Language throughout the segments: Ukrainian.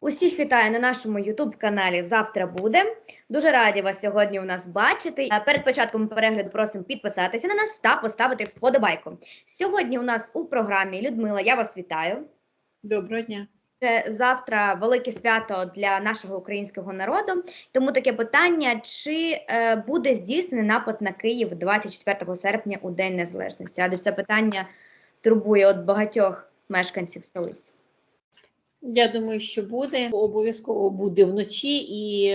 Усіх вітаю на нашому youtube каналі Завтра буде. Дуже раді вас сьогодні у нас бачити. Перед початком перегляду просимо підписатися на нас та поставити вподобайку. Сьогодні у нас у програмі Людмила. Я вас вітаю. Доброго дня. Це завтра велике свято для нашого українського народу. Тому таке питання: чи е, буде здійснений напад на Київ 24 серпня у День Незалежності? Адже це питання турбує от багатьох мешканців столиці. Я думаю, що буде. Обов'язково буде вночі і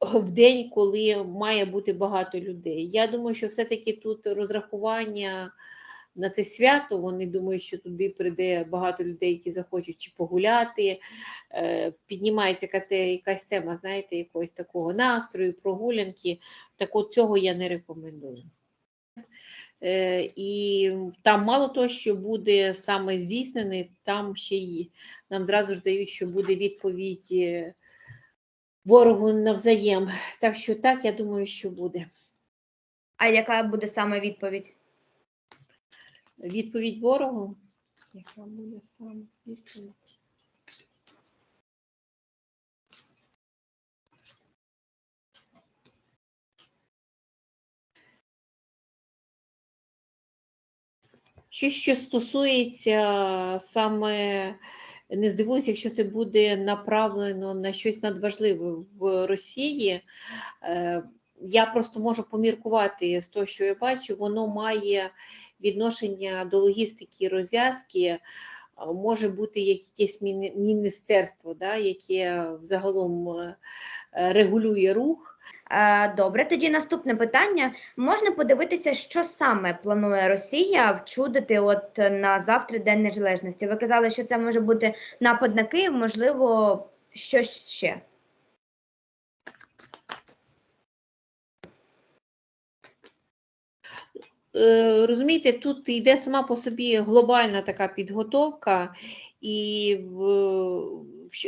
в день, коли має бути багато людей. Я думаю, що все-таки тут розрахування на це свято. Вони думають, що туди прийде багато людей, які захочуть чи погуляти. Е, Піднімається яка- якась тема, знаєте, якогось такого настрою, прогулянки. Так от цього я не рекомендую. Е, І там мало того, що буде саме здійснений, там ще й нам зразу ж дають, що буде відповідь е, ворогу навзаєм. Так що так, я думаю, що буде. А яка буде саме відповідь? Відповідь ворогу. Яка буде саме відповідь? Щось, що стосується саме, не здивуюся, якщо це буде направлено на щось надважливе в Росії. Е, Я просто можу поміркувати з того, що я бачу, воно має відношення до логістики розв'язки. Може бути якесь міністерство, да, яке взагалом е, регулює рух. Е, Добре, тоді наступне питання. Можна подивитися, що саме планує Росія вчудити от на завтра День Незалежності? Ви казали, що це може бути напад на Київ, можливо, щось ще. Е, Розумієте, тут йде сама по собі глобальна така підготовка, і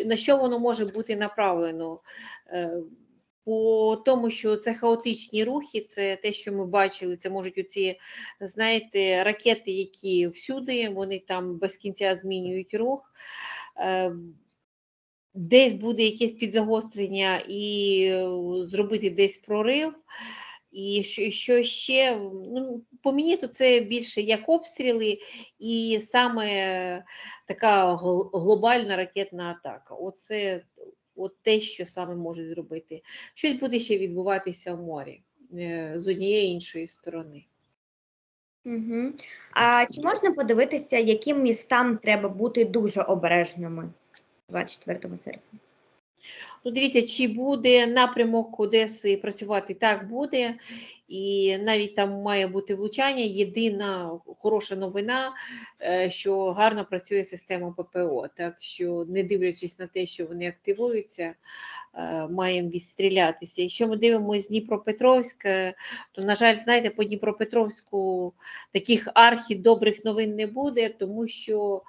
на що воно може бути направлено? Е, По тому, що це хаотичні рухи, це те, що ми бачили, це можуть оці, знаєте, ракети, які всюди, вони там без кінця змінюють рух. Е, Десь буде якесь підзагострення і е, зробити десь прорив. І що, що ще, ну, по мені, то це більше як обстріли і саме така глобальна ракетна атака. Оце от те, що саме можуть зробити. Щось буде ще відбуватися в морі е, з однієї іншої сторони. Угу. А чи можна подивитися, яким містам треба бути дуже обережними 24 серпня? Ну, дивіться, чи буде напрямок Одеси працювати? Так буде. І навіть там має бути влучання. Єдина хороша новина, е, що гарно працює система ППО. Так що, не дивлячись на те, що вони активуються, е, маємо відстрілятися. Якщо ми дивимося Дніпропетровськ, е, то, на жаль, знаєте, по Дніпропетровську таких архідобрих новин не буде, тому що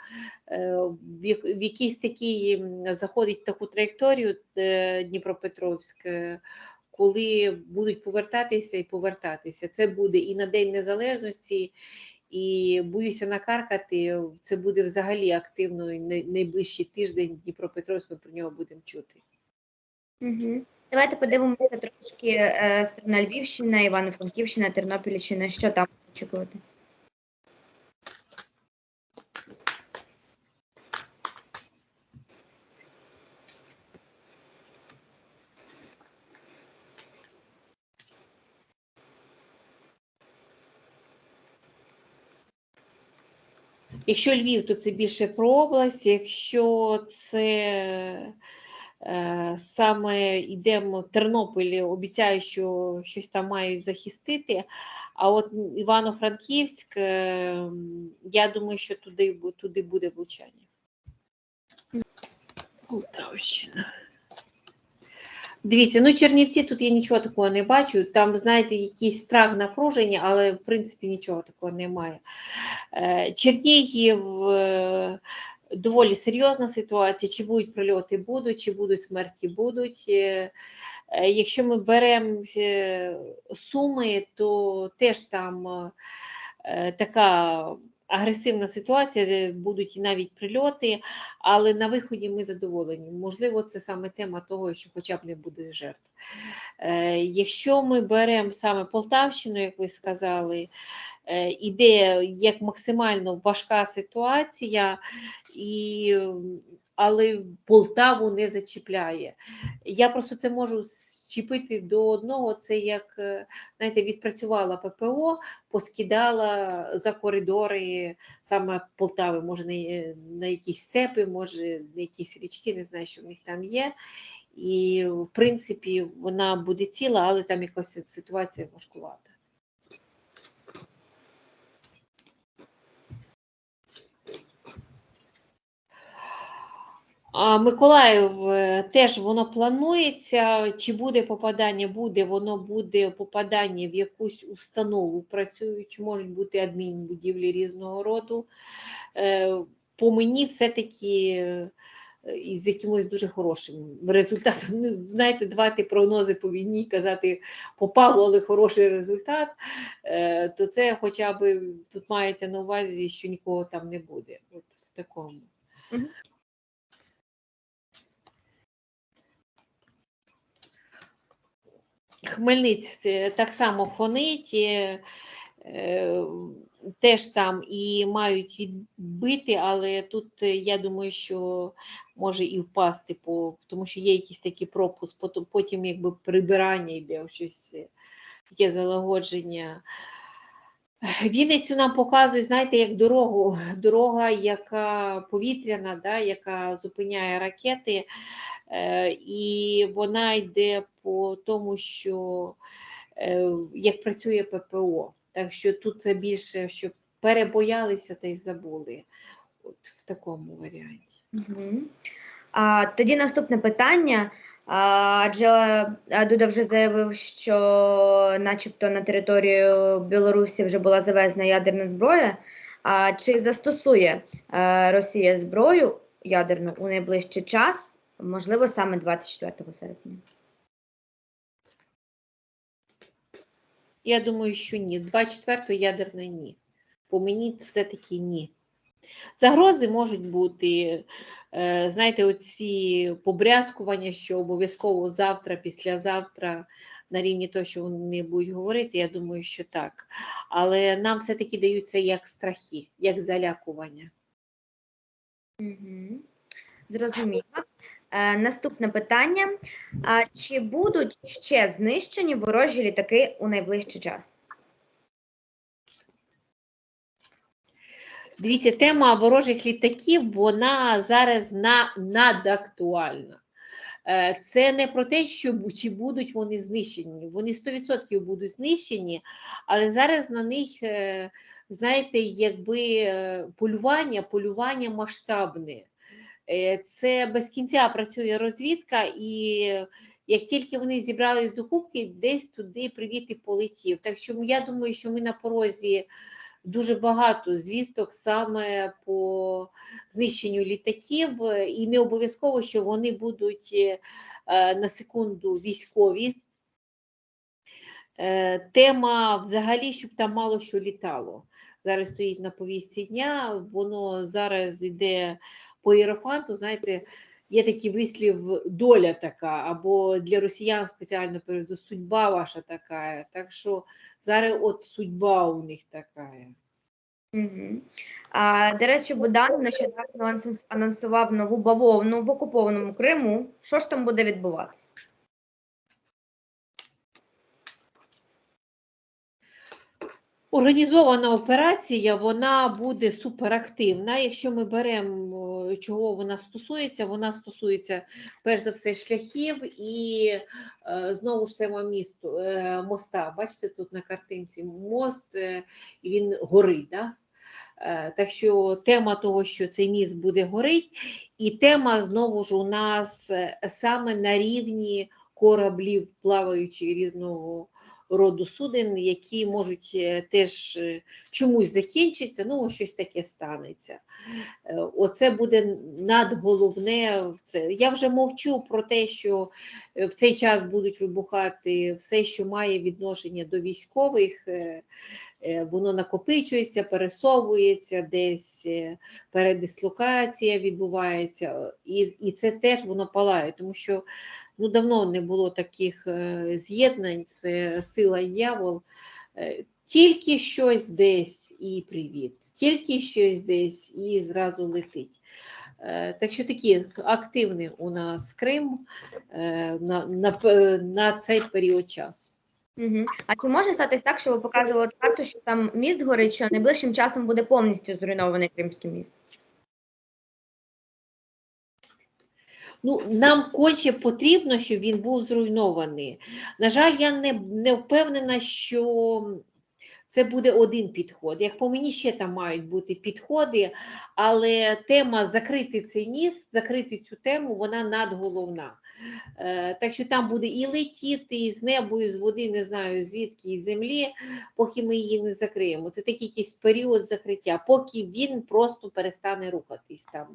в як- в якийсь такий заходить таку траєкторію Дніпропетровськ, коли будуть повертатися і повертатися. Це буде і на День Незалежності, і боюся накаркати. Це буде взагалі активно і найближчий тиждень Дніпропетровськ. Ми про нього будемо чути. Угу. Давайте подивимося трошки е, сторона Львівщина, Івано-Франківщина, Тернопільщина. Що там очікувати? Якщо Львів, то це більше про область. Якщо це е, саме йдемо в Тернопіль, обіцяю, що щось там мають захистити. А от Івано-Франківськ, е, я думаю, що туди, туди буде влучання. Полтавщина. Дивіться, ну Чернівці тут я нічого такого не бачу. Там, знаєте, якийсь страх напруження, але в принципі нічого такого немає. Е, Чернігів е, доволі серйозна ситуація. Чи будуть прильоти будуть, чи будуть смерті будуть. Е, Якщо ми беремо суми, то теж там така агресивна ситуація, будуть навіть прильоти, але на виході ми задоволені. Можливо, це саме тема того, що хоча б не буде жертв. Е, Якщо ми беремо саме Полтавщину, як ви сказали, е, іде як максимально важка ситуація, і, але Полтаву не зачіпляє. Я просто це можу зчепити до одного. Це як е, знаєте, відпрацювала ППО, поскидала за коридори саме Полтави, може на, е, на якісь степи, може на якісь річки, не знаю, що в них там є. І в принципі вона буде ціла, але там якась ситуація важкувата. А Миколаїв е, теж воно планується. Чи буде попадання? Буде, воно буде попадання в якусь установу працюючу, можуть бути адмінбудівлі різного роду. Е, По мені все-таки е, із якимось дуже хорошим результатом. Ну, знаєте, давати прогнози по війні, казати попало, але хороший результат, то це хоча б тут мається на увазі, що нікого там не буде. От в такому. Мгм. Хмельницький так само фонить, е, е, теж там і мають відбити, але тут е, я думаю, що може і впасти, по, тому що є якийсь такий пропуск, потім, якби прибирання йде, щось таке залагодження. Вінницю нам показують, знаєте, як дорогу, дорога, яка повітряна, да, яка зупиняє ракети, і вона йде по тому, що е, як працює ППО. Так що тут це більше, щоб перебоялися та й забули. От в такому варіанті. А, тоді наступне питання. Адже Дуда вже заявив, що начебто на територію Білорусі вже була завезена ядерна зброя. А, чи застосує е, Росія зброю ядерну у найближчий час, можливо, саме 24 серпня? Я думаю, що ні. 24-го ядерне ні. По мені все-таки ні. Загрози можуть бути, е, знаєте, оці побрязкування, що обов'язково завтра, післязавтра, на рівні того, що вони будуть говорити, я думаю, що так. Але нам все-таки даються як страхи, як залякування. Угу. Зрозуміло. Е, наступне питання. Чи будуть ще знищені ворожі літаки у найближчий час? Дивіться, тема ворожих літаків, вона зараз на, надактуальна. Е, Це не про те, що чи будуть вони знищені. Вони 100% будуть знищені, але зараз на них, е, знаєте, якби полювання, полювання масштабне. Е, Це без кінця працює розвідка, і як тільки вони зібрались до кубки, десь туди привіт і полетів. Так що я думаю, що ми на порозі дуже багато звісток саме по знищенню літаків, і не обов'язково, що вони будуть е, на секунду військові. Е, Тема взагалі, щоб там мало що літало. Зараз стоїть на повістці дня, воно зараз йде по іерофанту, знаєте, є такий вислів доля така, або для росіян спеціально переведу судьба ваша така. Так що зараз от судьба у них така. Угу. А, до речі, Будан нещодавно анонс- анонсував нову бавовну в окупованому Криму. Що ж там буде відбуватися? Організована операція, вона буде суперактивна. Якщо ми беремо, чого вона стосується, вона стосується перш за все шляхів і е, знову ж тема місту, е, моста. Бачите, тут на картинці мост, е, він горить. Да? Так що тема того, що цей міст буде горить, і тема знову ж у нас саме на рівні кораблів, плаваючих різного роду суден, які можуть е, теж е, чомусь закінчитися, ну щось таке станеться. Е, Оце буде надголовне це. Я вже мовчу про те, що в цей час будуть вибухати все, що має відношення до військових. воно накопичується, пересовується, десь передислокація відбувається, і, і це теж воно палає, тому що ну, давно не було таких е, з'єднань, це сила і дьявол. Е, Тільки щось десь і привіт, тільки щось десь і зразу летить. Е, Так що такий активний у нас Крим на, на, на цей період часу. Угу. А чи може статись так, що ви показували карту, що там міст горить, що найближчим часом буде повністю зруйнований Кримський міст? Ну, нам конче потрібно, щоб він був зруйнований. На жаль, я не, не впевнена, що це буде один підход. Як по мені, ще там мають бути підходи, але тема закрити цей міст, закрити цю тему, вона надголовна. Е, так що там буде і летіти, і з небу, і з води, не знаю звідки, і землі, поки ми її не закриємо. Це такий якийсь період закриття, поки він просто перестане рухатись там.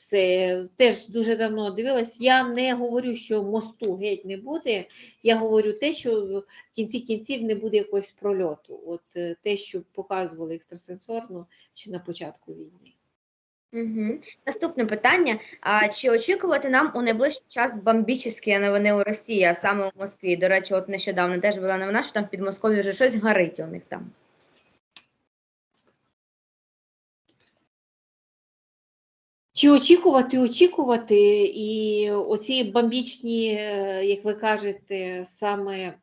Все теж дуже давно дивилась. Я не говорю, що мосту геть не буде. Я говорю те, що в кінці кінців не буде якогось прольоту. От е, те, що показували екстрасенсорно ще на початку війни. Угу. Наступне питання: а чи очікувати нам у найближчий час бомбічні новини у Росії, а саме у Москві? До речі, от нещодавно теж була новина, що там під Москов'ю вже щось горить у них там. Чи очікувати, очікувати, і оці бомбічні, е, як ви кажете, саме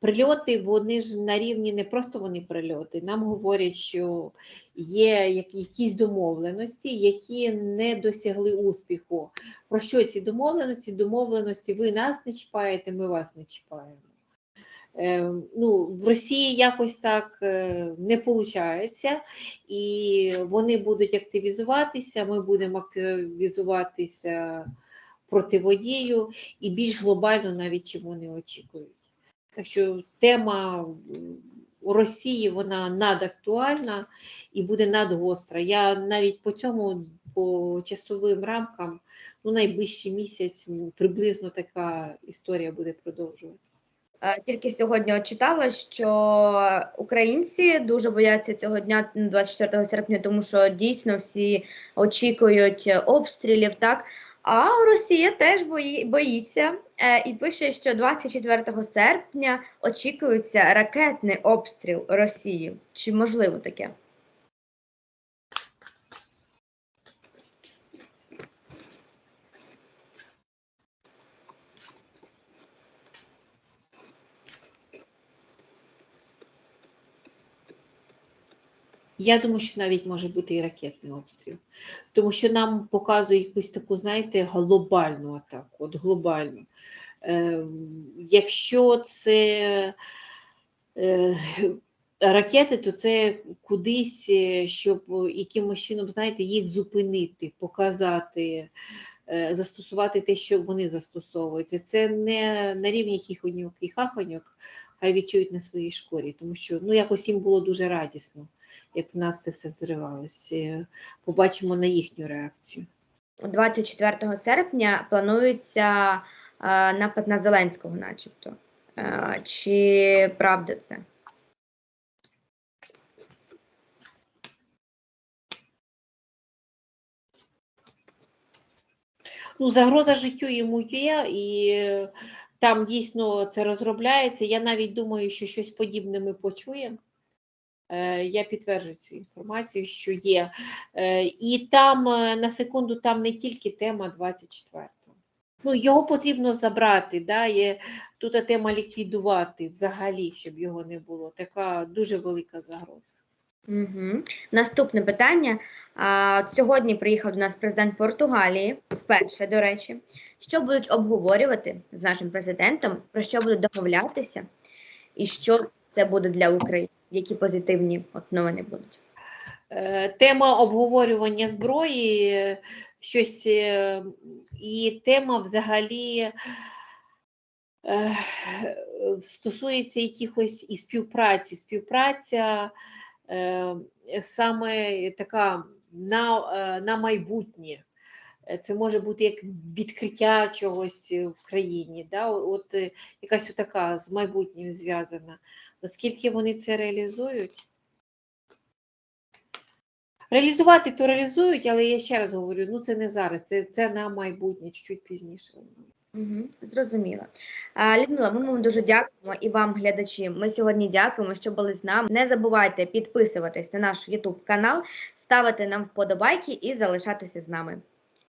прильоти, вони ж на рівні не просто вони прильоти. Нам говорять, що є якісь домовленості, які не досягли успіху. Про що ці домовленості? Домовленості, ви нас не чіпаєте, ми вас не чіпаємо. Е, ну, в Росії якось так е, не виходить, і вони будуть активізуватися, ми будемо активізуватися противодію і більш глобально навіть чим вони очікують. Так що тема у Росії вона надактуальна і буде надгостра. Я навіть по цьому, по часовим рамкам, ну найближчий місяць приблизно така історія буде продовжуватися. Е, Тільки сьогодні читала, що українці дуже бояться цього дня м, 24 серпня, тому що дійсно всі очікують обстрілів, так. А Росія теж бої, боїться е, і пише, що 24 серпня очікується ракетний обстріл Росії. Чи можливо таке? Я думаю, що навіть може бути і ракетний обстріл, тому що нам показує якусь таку, знаєте, глобальну атаку. От глобальну. Е, якщо це е, ракети, то це кудись, е, щоб якимось чином, знаєте, їх зупинити, показати, е, застосувати те, що вони застосовуються. Це не на рівні хіхоньок і хахоньок, хай відчують на своїй шкурі, тому що ну, якось їм було дуже радісно як в нас це все зривалося. Побачимо на їхню реакцію. 24 серпня планується е, напад на Зеленського, начебто. Е, чи правда це? Ну, загроза життю йому є, і там дійсно це розробляється. Я навіть думаю, що щось подібне ми почуємо. Е, Я підтверджую цю інформацію, що є. Е, І там е, на секунду там не тільки тема 24-го. Ну, його потрібно забрати. Да? Є тут тема ліквідувати взагалі, щоб його не було. Така дуже велика загроза. Угу. Наступне питання. А, сьогодні приїхав до нас президент Португалії, вперше, до речі. Що будуть обговорювати з нашим президентом, про що будуть домовлятися, і що це буде для України? Які позитивні от новини будуть? Е, Тема обговорювання зброї, щось е, і тема взагалі е, стосується якихось і співпраці. Співпраця саме така на, на майбутнє. Е, Це може бути як відкриття чогось в країні, да? от е, якась така з майбутнім зв'язана. Наскільки вони це реалізують? Реалізувати то реалізують, але я ще раз говорю, ну це не зараз, це, це на майбутнє, чуть пізніше. Угу, зрозуміло. Людмила, ми вам дуже дякуємо і вам, глядачі. Ми сьогодні дякуємо, що були з нами. Не забувайте підписуватись на наш YouTube канал, ставити нам вподобайки і залишатися з нами.